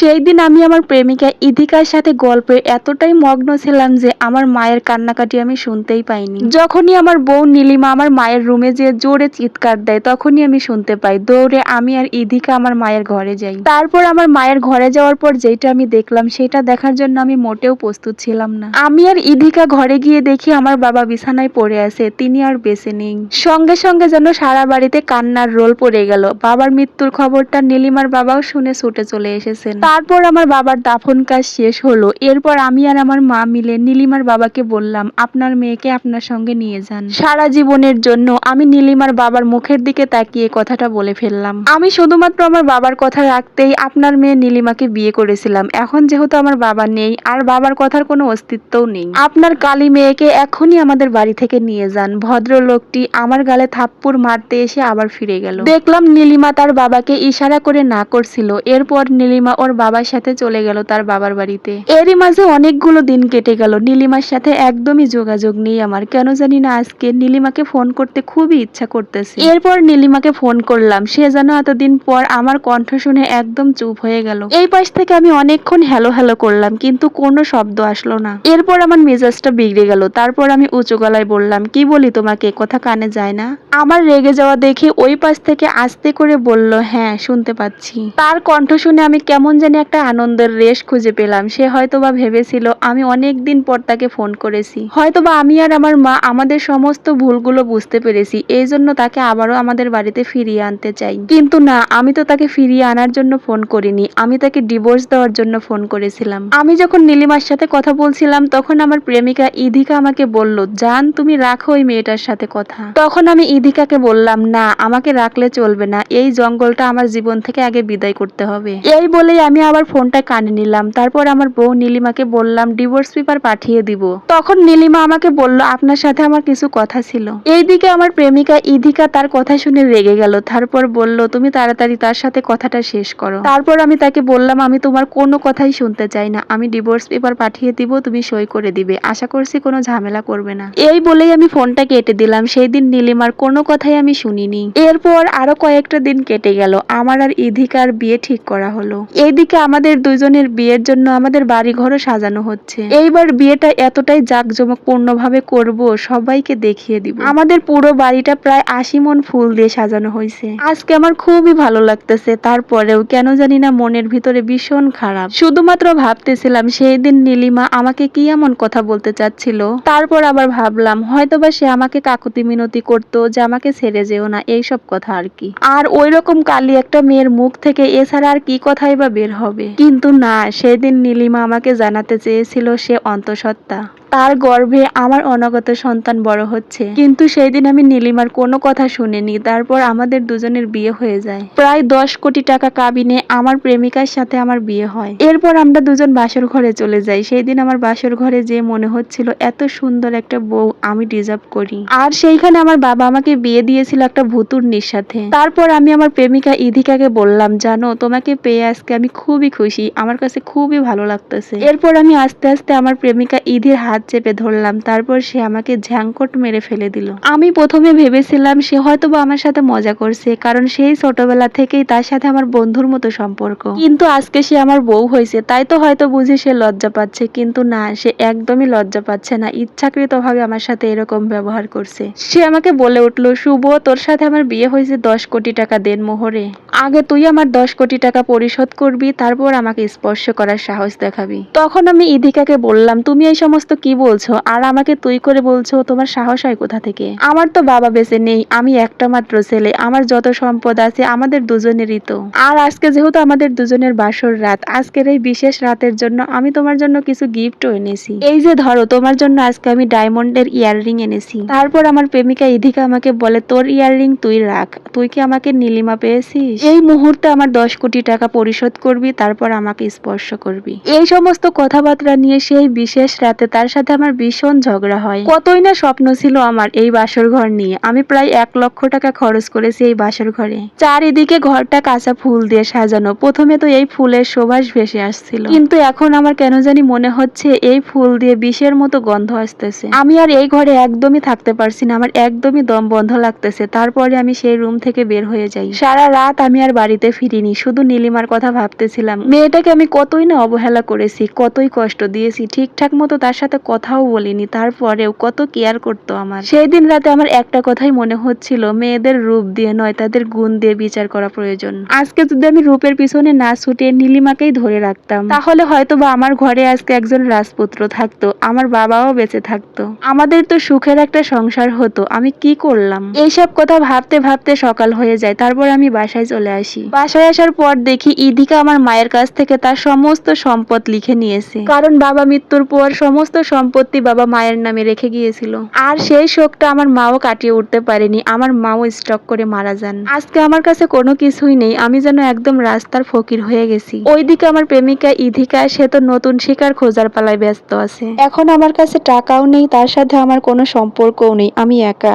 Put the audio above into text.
সেই দিন আমি আমার প্রেমিকা ইদিকার সাথে গল্পে এতটাই মগ্ন ছিলাম যে আমার মায়ের কান্নাকাটি আমি শুনতেই পাইনি। যখনই আমার বউ নীলিমা আমার মায়ের রুমে যে জোরে চিৎকার দেয়, তখনই আমি শুনতে পাই, দৌড়ে আমি আর ইদিকা আমার মায়ের ঘরে যাই। তারপর আমার মায়ের ঘরে যাওয়ার পর যেটা আমি দেখলাম, সেটা দেখার জন্য আমি মোটেও প্রস্তুত ছিলাম না। আমি আর ইদিকা ঘরে গিয়ে দেখি আমার বাবা বিছানায় পড়ে আছে, তিনি আর বেঁচে নেই। সঙ্গে সঙ্গে যেন সারা বাড়িতে কান্নার রোল পড়ে গেল। বাবার মৃত্যুর খবরটা নীলিমার বাবাও শুনে ছুটে চলে এসেছেন। তারপর আমার বাবার দাফন কাজ শেষ হলো। এরপর আমি আর আমার মা মিলে নীলিমার বাবাকে বললাম, আপনার মেয়েকে আপনার সঙ্গে নিয়ে যান। সারা জীবনের জন্য আমি নীলিমার বাবার মুখের দিকে তাকিয়ে কথাটা বলে ফেললাম। আমি শুধুমাত্র আমার বাবার কথা রাখতেই আপনার মেয়ে নীলিমাকে বিয়ে করেছিলাম। এখন যেহেতু আমার বাবা নেই, আর বাবার কথার কোনো অস্তিত্বও নেই। আপনার কালী মেয়েকে এখনই আমাদের বাড়ি থেকে নিয়ে যান। ভদ্রলোকটি আমার গালে থাপ্পুর মারতে এসে আবার ফিরে গেল। দেখলাম নীলিমা তার বাবাকে ইশারা করে না করছিল। এরপর নীলিমা ওর বাবার সাথে চলে গেল তার বাবার বাড়িতে। এরই মাঝে অনেকগুলো দিন কেটে গেল। নীলিমার সাথে একদমই যোগাযোগ নেই আমার। কেন জানি না আজকে নীলিমাকে ফোন করতে খুবই ইচ্ছা করতেছে। এরপর নীলিমাকে ফোন করলাম। সে যেন এতদিন পর আমার কণ্ঠ শুনে একদম চুপ হয়ে গেল। এই পাশ থেকে আমি অনেকক্ষণ হ্যালো হ্যালো করলাম, কিন্তু কোনো শব্দ আসলো না। এরপর আমার মেজাজটা বিগড়ে গেল। তারপর আমি উঁচু গলায় বললাম, কি বলি তোমাকে? কথা কানে যায় না? আমার রেগে যাওয়া দেখে ওই পাশ থেকে আস্তে করে বলল হ্যাঁ শুনতে পাচ্ছি। তার কণ্ঠ শুনে আমি কেমন জানি একটা আনন্দের রেশ খুঁজে পেলাম। সে হয়তোবা ভেবেছিল, আমি অনেক দিন পর তাকে ফোন করেছি। হয়তোবা আমি আর আমার মা আমাদের সমস্ত ভুলগুলো বুঝতে পেরেছি, এই জন্য তাকে আবারও আমাদের বাড়িতে ফিরিয়ে আনতে চাই। কিন্তু না, আমি তো তাকে ফিরিয়ে আনার জন্য ফোন করিনি। আমি তাকে ডিভোর্স দেওয়ার জন্য ফোন করেছিলাম। আমি যখন নীলিমার সাথে কথা বলছিলাম, তখন আমার প্রেমিকা ইধিকা আমাকে বলল, জান, তুমি রাখো ওই মেয়েটার সাথে কথা। তখন আমি ইধিকাকে বললাম, না, আমাকে রাখলে চলবে না। এই জঙ্গলটা আমার জীবন থেকে আগে বিদায় করতে হবে। এই বলেই আমি আবার ফোনটা কানে নিলাম। তারপর আমার বউ নীলিমাকে বললাম ডিভোর্স পেপার পাঠিয়ে দিব। তখন নীলিমা আমাকে বলল, আপনার সাথে আমার কিছু কথা ছিল। এইদিকে আমার প্রেমিকা ইধিকা তার কথা শুনে রেগে গেল। তারপর বলল, তুমি তাড়াতাড়ি তার সাথে কথাটা শেষ করো। তারপর আমি তাকে বললাম, আমি তোমার কোনো কথাই শুনতে চাই না। আমি ডিভোর্স পেপার পাঠিয়ে দিব, তুমি সই করে দিবে। আশা করছি কোনো ঝামেলা করবে না। এই বলেই আমি ফোনটা কেটে দিলাম। সেই দিন নীলিমার কোনো কথাই আমি শুনিনি। এরপর আরও কয়েকটা দিন কেটে গেল। আমার আর ইধিকার বিয়ে ঠিক করা হলো। এইদিকে আমাদের দুজনের বিয়ের জন্য আমাদের বাড়ি ঘরও সাজানো হচ্ছে। এইবার বিয়েটা এতটাই জাঁকজমকপূর্ণ ভাবে করব, সবাইকে দেখিয়ে দিব। আমাদের পুরো বাড়িটা প্রায় আশি মন ফুল দিয়ে সাজানো হয়েছে। আজকে আমার খুবই ভালো লাগতেছে, তারপরেও কেন জানি না মনের ভিতরে ভীষণ খারাপ। শুধুমাত্র ভাবতেছিলাম সেই দিন নীলিমা আমাকে কি এমন কথা বলতে চাচ্ছিল। তারপর আবার ভাবলাম, হয়তোবা সে আমাকে কাকুতি মিনতি করতো যে আমাকে ছেড়ে যেও না, এইসব কথা আর কি। আর ওই রকম কালি একটা মেয়ের মুখ থেকে এছাড়া আর কি কথাই বা বের হবে। কিন্তু না সেদিন নীলিমা আমাকে জানাতে চেয়েছিল সে অন্তঃসত্ত্বা। তার গর্ভে আমার অনাগত সন্তান বড় হচ্ছে। কিন্তু সেই দিন আমি নীলিমার কোনো কথা শুনিনি। তারপর আমাদের দুজনের বিয়ে হয়ে যায়। প্রায় দশ কোটি টাকা কাবিনে আমার প্রেমিকার সাথে আমার বিয়ে হয়। এরপর আমরা দুজন বাসর ঘরে চলে যাই। সেই দিন আমার বাসর ঘরে যে মনে হচ্ছিল, এত সুন্দর একটা বউ আমি ডিজার্ভ করি। আর সেইখানে আমার বাবা আমাকে বিয়ে দিয়েছিল একটা ভুতুর্নির সাথে। তারপর আমি আমার প্রেমিকা ইধিকাকে বললাম, জানো, তোমাকে পেয়ে আজকে আমি খুবই খুশি। আমার কাছে খুবই ভালো লাগতেছে। এরপর আমি আস্তে আস্তে আমার প্রেমিকা ইধির হাত চেপে ধরলাম, তারপর সে আমাকে ঝ্যাংকট মেরে ফেলে দিল। আমি প্রথমে ভেবেছিলাম সে হয়তো বা আমার সাথে মজা করছে, কারণ সেই ছোটবেলা থেকেই তার সাথে আমার বন্ধুর মতো সম্পর্ক। কিন্তু আজকে সে আমার বউ হয়েছে, তাই তো হয়তো বুঝি সে লজ্জা পাচ্ছে, কিন্তু না, সে একদমই লজ্জা পাচ্ছে না ইচ্ছাকৃত ভাবে আমার সাথে এরকম ব্যবহার করছে। সে আমাকে বলে উঠল, শুভ, তোর সাথে আমার বিয়ে হয়েছে দশ কোটি টাকা দেন মোহরে। আগে তুই আমার দশ কোটি টাকা পরিশোধ করবি, তারপর আমাকে স্পর্শ করার সাহস দেখাবি। তখন আমি ইধিকাকে বললাম, তুমি এই সমস্ত কি বলছো? আর আমাকে তুই করে বলছো তোমার সাহস হয় কোথা থেকে? আমার তো বাবা বেঁচে নেই, আমি একটা মাত্র ছেলে, আমার যত সম্পদ আছে আমাদের দুজনেরই তো। আর আজকে যেহেতু আমাদের দুজনের বাসর রাত, আজকের এই বিশেষ রাতের জন্য আমি তোমার জন্য কিছু গিফটও এনেছি। এই যে ধরো, তোমার জন্য আজকে আমি ডায়মন্ডের ইয়াররিং এনেছি। তারপর আমার প্রেমিকা ইধিকা আমাকে বলে, তোর ইয়াররিং তুই রাখ, তুই কি আমাকে নীলিমা পেয়েছিস? এই মুহূর্তে আমার দশ কোটি টাকা পরিশোধ করবি, তারপর আমাকে স্পর্শ করবি। এই সমস্ত কথাবার্তা নিয়ে সেই বিশেষ রাতে তার সাথে সাথে আমার ভীষণ ঝগড়া হয়। কতই না স্বপ্ন ছিল আমার এই বাসর ঘর নিয়ে। আমি প্রায় এক লক্ষ টাকা খরচ করেছি এই বাসর ঘরে। চারিদিকে ঘরটা কাঁচা ফুল দিয়ে সাজানো। প্রথমে তো এই ফুলের সুবাস ভেসে আসছিল। কিন্তু এখন আমার কেন জানি মনে হচ্ছে এই ফুল দিয়ে বিষের মতো গন্ধ আসতেছে। আমি আর এই ঘরে একদমই থাকতে পারছি না। আমার একদমই দম বন্ধ লাগতেছে। তারপরে আমি সেই রুম থেকে বের হয়ে যাই। সারা রাত আমি আর বাড়িতে ফিরিনি। শুধু নীলিমার কথা ভাবতেছিলাম। মেয়েটাকে আমি কতই না অবহেলা করেছি, কতই কষ্ট দিয়েছি। ঠিকঠাক মতো তার সাথে কথাও বলিনি, তারপরেও কত কেয়ার করতো আমার। সেই দিন রাতে আমার একটা কথাই মনে হচ্ছিল, মেয়েদের রূপ দিয়ে নয়, তাদের গুণ দিয়ে বিচার করা প্রয়োজন। আজকে যদি আমি রূপের পিছনে না ছুটে নীলিমাকেই ধরে রাখতাম, তাহলে হয়তো বা আমার ঘরে আজকে একজন রাজপুত্র থাকতো, আমার বাবাও বেঁচে থাকতো। আমাদের তো সুখের একটা সংসার হতো, আমি কি করলাম? এইসব কথা ভাবতে ভাবতে সকাল হয়ে যায়, তারপর আমি বাসায় চলে আসি। বাসায় আসার পর দেখি ইদিকা আমার মায়ের কাছ থেকে তার সমস্ত সম্পদ লিখে নিয়েছে। কারণ বাবা মৃত্যুর পর সমস্ত সম্পত্তি বাবা মায়ের নামে রেখে গিয়েছিল। আর সেই শোকটা আমার মাও কাটিয়ে উঠতে পারেনি। আমার মাও স্টক করে মারা যান। আজকে আমার কাছে কোনো কিছুই নেই। আমি যেন একদম রাস্তার ফকির হয়ে গেছি। ওইদিকে আমার প্রেমিকা ইধিকা, সে তো নতুন শিকার খোঁজার পালায় ব্যস্ত আছে। এখন আমার কাছে টাকাও নেই, তার সাথে আমার কোনো সম্পর্কও নেই। আমি একা।